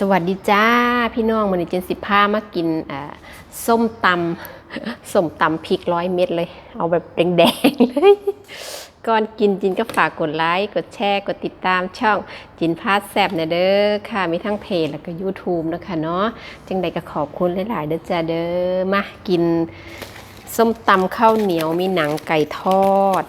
สวัสดีจ้าพี่น้องมันนี้เจนสิพามากินส้มตำส้มตำพริกร้อยเม็ดเลย เอาแบบแดงๆเลยก่อนกินจินก็ฝากกดไลค์กดแชร์กดติดตามช่องจินพาสแซบนะเด้อค่ะ มีทั้งเพจแล้วก็ YouTube นะคะเนาะจังใดก็ขอบคุณหลายๆเด้อจ้าเด้อมากิน ส้มตำข้าวเหนียวมีหนังไก่ทอด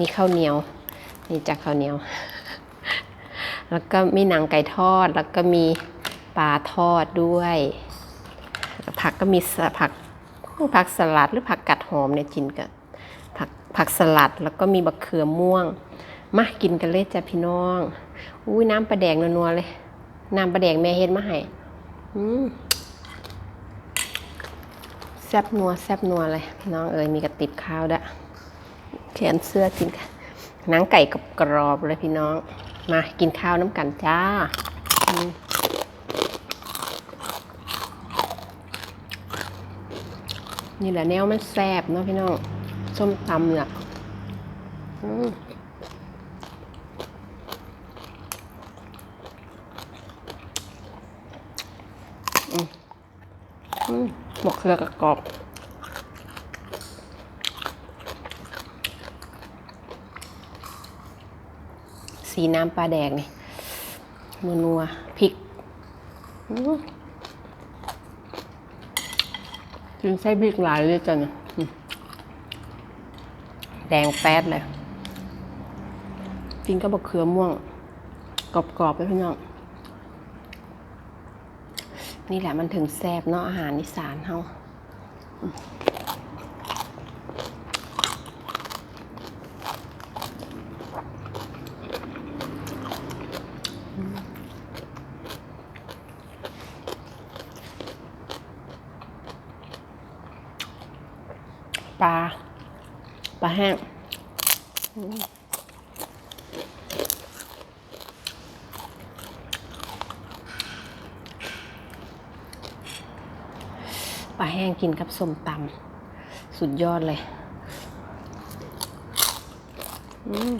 มีข้าวเหนียว นี่จากข้าวเหนียว แล้วก็มีหนังไก่ทอด แล้วก็มีปลาทอดด้วย ผักก็มีผักผักสลัดหรือผักกัดหอมเนี่ยจินกับผักผักสลัดแล้วก็มีบักเขือม่วง มากินกันเลยจ้ะพี่น้อง อุ้ยน้ำปลาแดงนัวๆเลย น้ำปลาแดงแม่เฮ็ดมาให้แซบนัวแซบนัวเลยพี่น้องเอ๋ยมีกระติบข้าวด้วยแขนเสื้อจินค่ะนังไก่กับกรอบเลยพี่น้อง มากินข้าวน้ำกันจ้านี่แหละแนวมันแซ่บเนาะพี่น้องส้มตำเนี่ยอืมอือืมหมกเครือกกรอบ สีน้ำปลาแดงนี่นัวนัวพริกกินไส้พริกหลายเลยจ้ะเนี่ยแดงแป๊ดเลย กินก็บอกเขือม่วง กรอบๆไปพี่น้อง นี่แหละมันถึงแซ่บเนาะอาหารอีสานเฮา ปลา ปลาแห้งปลาแห้งกินกับส้มตำสุดยอดเลย อืม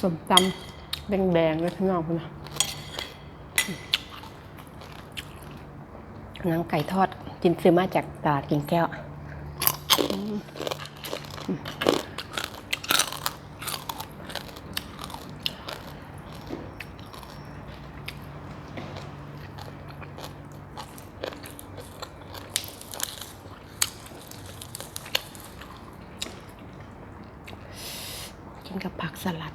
ส้มตำ แดงๆเลยข้างนอกคุณนะนังไก่ทอดจินซื้อมาจากตลาดกิ่งแก้วกินกับผักสลัด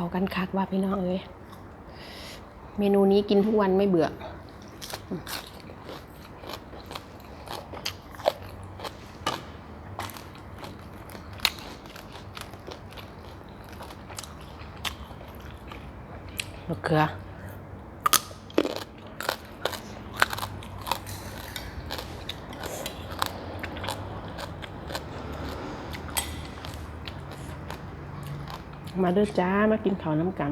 เขากันคักว่าพี่น้องเอ้ยเมนูนี้กินทุกวันไม่เบื่อ ลูกเขือ มาเด้อจ้ามากินข้าวน้ำกัน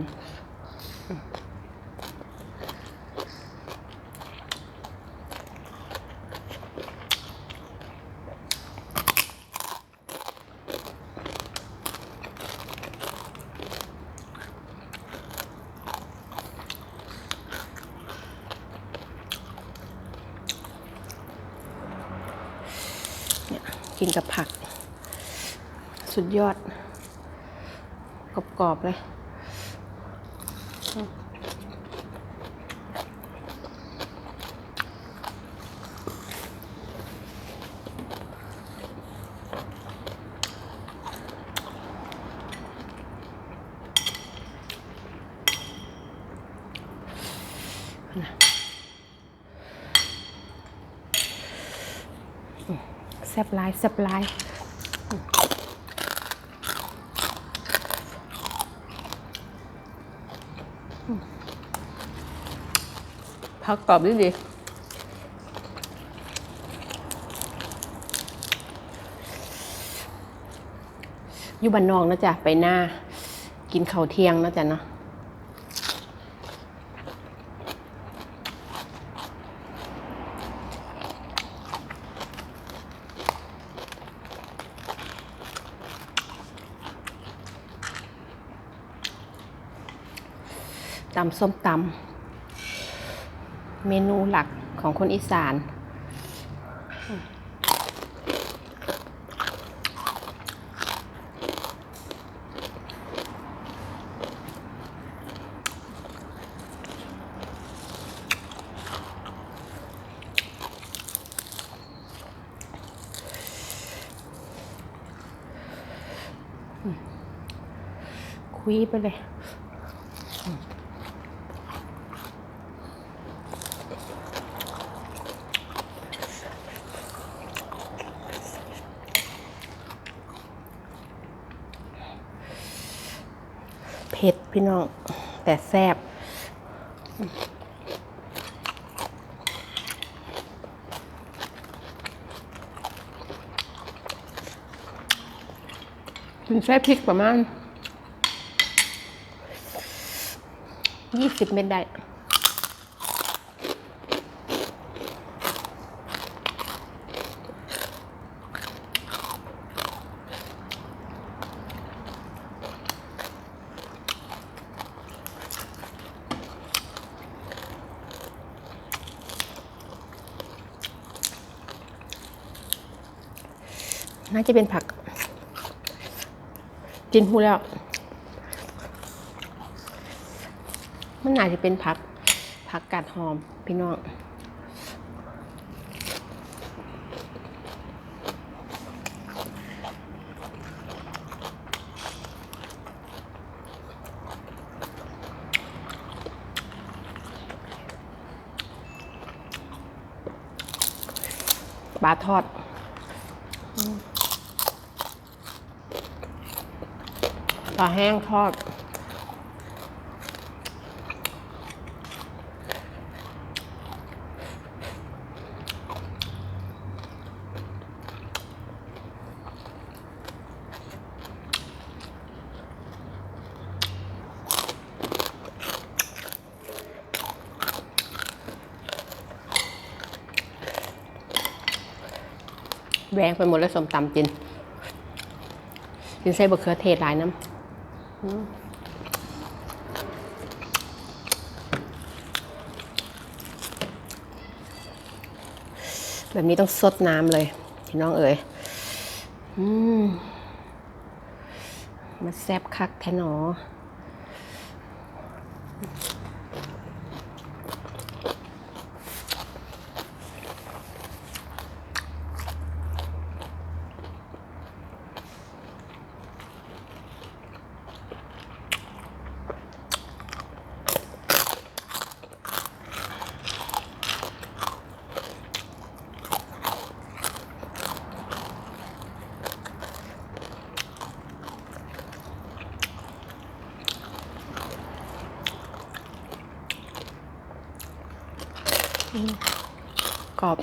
เนี่ยกินกับผัก สุดยอด กรอบๆเลยแซบหลายแซบหลาย ผักกรอบดีดีอยู่บ้านนอกนะจ๊ะไปหน้า กินข้าวเที่ยงนะจ๊ะเนาะตำส้มตำ เมนูหลักของคนอีสาน คุยไปเลย เผ็ดพี่น้อง แต่แซ่บคุณแซ่พริกประมาณยี่สิบเม็ดได้ น่าจะเป็นผักจินหูแล้ว มันน่าจะเป็นผัก ผักกาดหอมพี่น้องปลาทอด ปลาแห้งทอดแหวงไปหมดแล้วสมตำจินกินใส่บะเขือเทศหลายน้ำ แบบนี้ต้องซดน้ำเลยพี่น้องเอ๋ยอืมมาแซบคักแทนหนอ กรอบ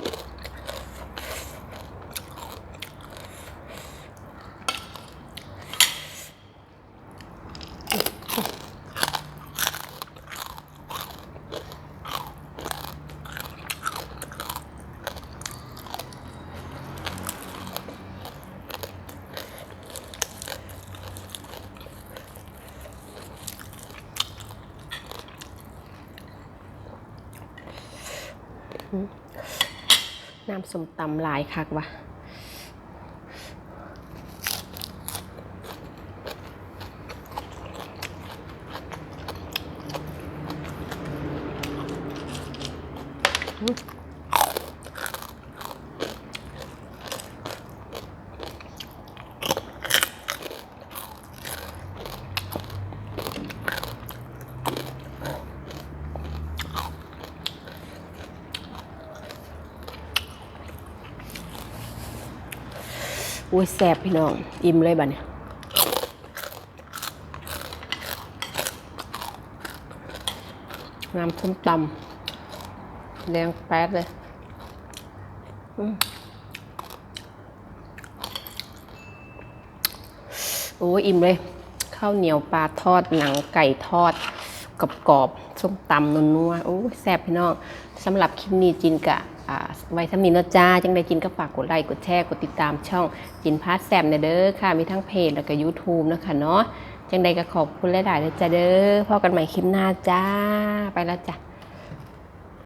น้ำสมตำลายคักวะ อุ้ยแซบพี่น้อง อิ่มเลยบัดนี่ยน้ำส้มตำแดงแป๊ดเลยอโอ้ยอิ่มเลย ข้าวเหนียวปลาทอดหนังไก่ทอด กรอบๆส้มตำนัวๆโอ้แซ่บพี่น้องสำหรับคลิปนี้จินกะไว้ทำนี้เนาะจ้าจังใดจินก็ฝากกดไลค์กดแชร์กดติดตามช่องจินพาสแซมเด้อค่ะ มีทั้งเพจแล้วก็ YouTube นะคะเนาะจังใดก็ขอบคุณหลายๆเลยจ้าเด้อพอกันใหม่คลิปหน้าจ้าไปแล้วจ้ะ